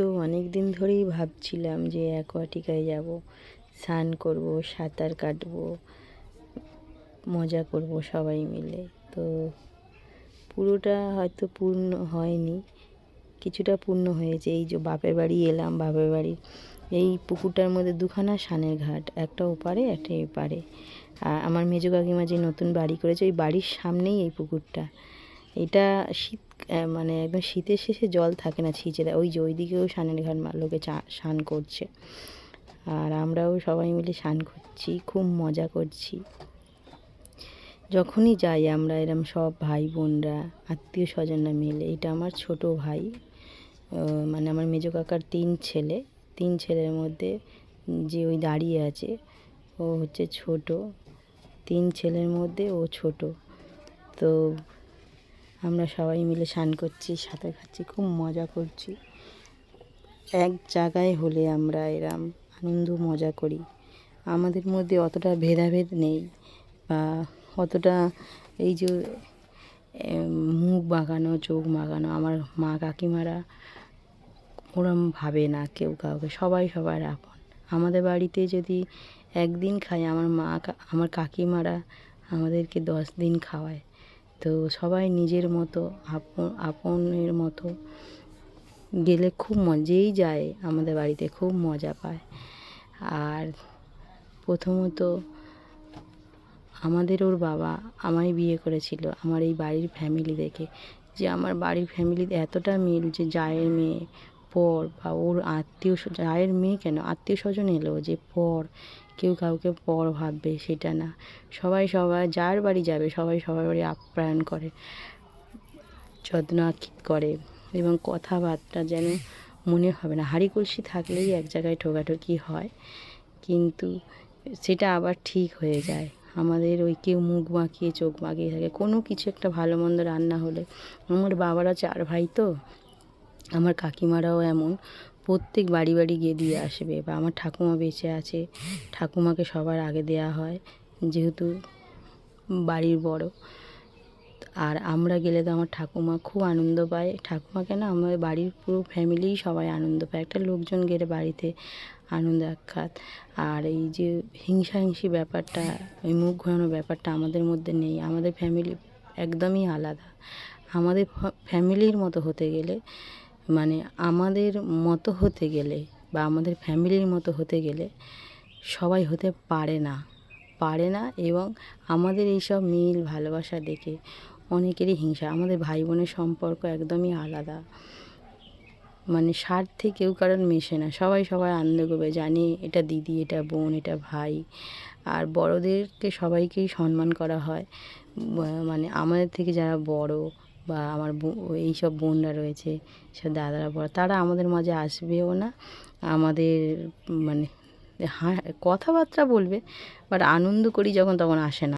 তো অনেক দিন ধরেই ভাবছিলাম যে অ্যাকোয়াটিকায় যাব। স্নান করব, সাঁতার কাটব, মজা করব সবাই মিলে। তো পুরোটা হয়তো পূর্ণ হয়নি, কিছুটা পূর্ণ হয়েছে। এই যে বাপের বাড়ি এলাম, বাপের বাড়ি এই পুকুরটার মধ্যে দুখানা সানের ঘাট, একটা ওপারে, একটা এপারে। আর আমার মেজো কাকিমা যে নতুন বাড়ি করেছে, ওই বাড়ির সামনেই এই পুকুরটা। এটা শীত মানে একদম শীতের শেষে জল থাকে না ছিঁচে দেয়। ওই যে ওইদিকেও সানের ঘাট লোকে স্নান করছে। আর আমরাও সবাই মিলে স্নান করছি, খুব মজা করছি। যখনই যাই আমরা এরম সব ভাই বোনরা, আত্মীয় স্বজনরা মিলে, এটা আমার ছোট ভাই মানে আমার মেজো কাকার তিন ছেলে, তিন ছেলের মধ্যে যে ওই দাঁড়িয়ে আছে, ও হচ্ছে ছোট। তিন ছেলের মধ্যে ও ছোট। তো আমরা সবাই মিলে স্নান করছি, সাঁতার খাচ্ছি, খুব মজা করছি। এক জায়গায় হলে আমরা এরম আনন্দ, মজা করি। আমাদের মধ্যে অতটা ভেদাভেদ নেই বা অতটা এই যে মুখ বাঁকানো, চোখ বাঁকানো, আমার মা কাকিমারা ওরম ভাবে না কেউ কাউকে, সবাই সবার আপন। আমাদের বাড়িতে যদি একদিন খাই, আমার মা আমার কাকিমারা আমাদেরকে দশ দিন খাওয়ায়। তো সবাই নিজের মতো, আপন, আপনের মতো গেলে খুব মজেই যায়, আমাদের বাড়িতে খুব মজা পায়। আর প্রথমত আমাদের ওর বাবা আমায় বিয়ে করেছিল, আমার এই বাড়ির ফ্যামিলি দেখে। যে আমার বাড়ির ফ্যামিলিতে এতটা মিল যে, জায়ের মেয়ে পর বা ওর আত্মীয় জায়ের মেয়ে কেন? আত্মীয় স্বজন এলো যে পর, কেউ কাউকে পর ভাববে সেটা না। সবাই সবাই যার বাড়ি যাবে সবাই সবার বাড়ি আপ্যায়ন করে, যত্ন করে এবং কথাবার্তা যেন মনে হবে না। হাঁড়ি কলসি থাকলেই এক জায়গায় ঠোকাঠুকি হয়, কিন্তু সেটা আবার ঠিক হয়ে যায়। আমাদের ওই কেউ মুখ বাঁকিয়ে, চোখ বাঁকিয়ে থাকে। কোনো কিছু একটা ভালো মন্দ রান্না হলে, আমার বাবারা চার ভাই তো আমার কাকিমারাও এমন। প্রত্যেক বাড়ি বাড়ি গিয়ে দিয়ে আসবে। বা আমার ঠাকুমা বেঁচে আছে, ঠাকুমাকে সবার আগে দেয়া হয়, যেহেতু বাড়ির বড়। আর আমরা গেলে তো আমার ঠাকুমা খুব আনন্দ পায়। ঠাকুমা কেন আমার বাড়ির পুরো ফ্যামিলিই সবাই আনন্দ পায়। একটা লোকজন গেলে বাড়িতে আনন্দ আখ্যাত। আর এই যে হিংসাহিংসি ব্যাপারটা ওই মুখ ঘোরানো ব্যাপারটা আমাদের মধ্যে নেই। আমাদের ফ্যামিলি একদমই আলাদা। আমাদের ফ্যামিলির মতো হতে গেলে মানে আমাদের মতো হতে গেলে বা আমাদের ফ্যামিলির মতো হতে গেলে সবাই হতে পারে না। পারে না এবং আমাদের এইসব মিল ভালোবাসা দেখে অনেকেরই হিংসা। আমাদের ভাই বোনের সম্পর্ক একদমই আলাদা। মানে স্বার্থে কেউ কারণ মেশে না। সবাই সবাই আনন্দ করবে জানি এটা দিদি, এটা বোন, এটা ভাই। আর বড়োদেরকে সবাইকেই সম্মান করা হয়। মানে আমাদের থেকে যারা বড় বা আমার এই সব বোনরা রয়েছে সব দাদারা বড়, তারা আমাদের মাঝে আসবেও না। আমাদের মানে হ্যাঁ কথাবার্তা বলবে বাট আনন্দ করি যখন তখন আসে না।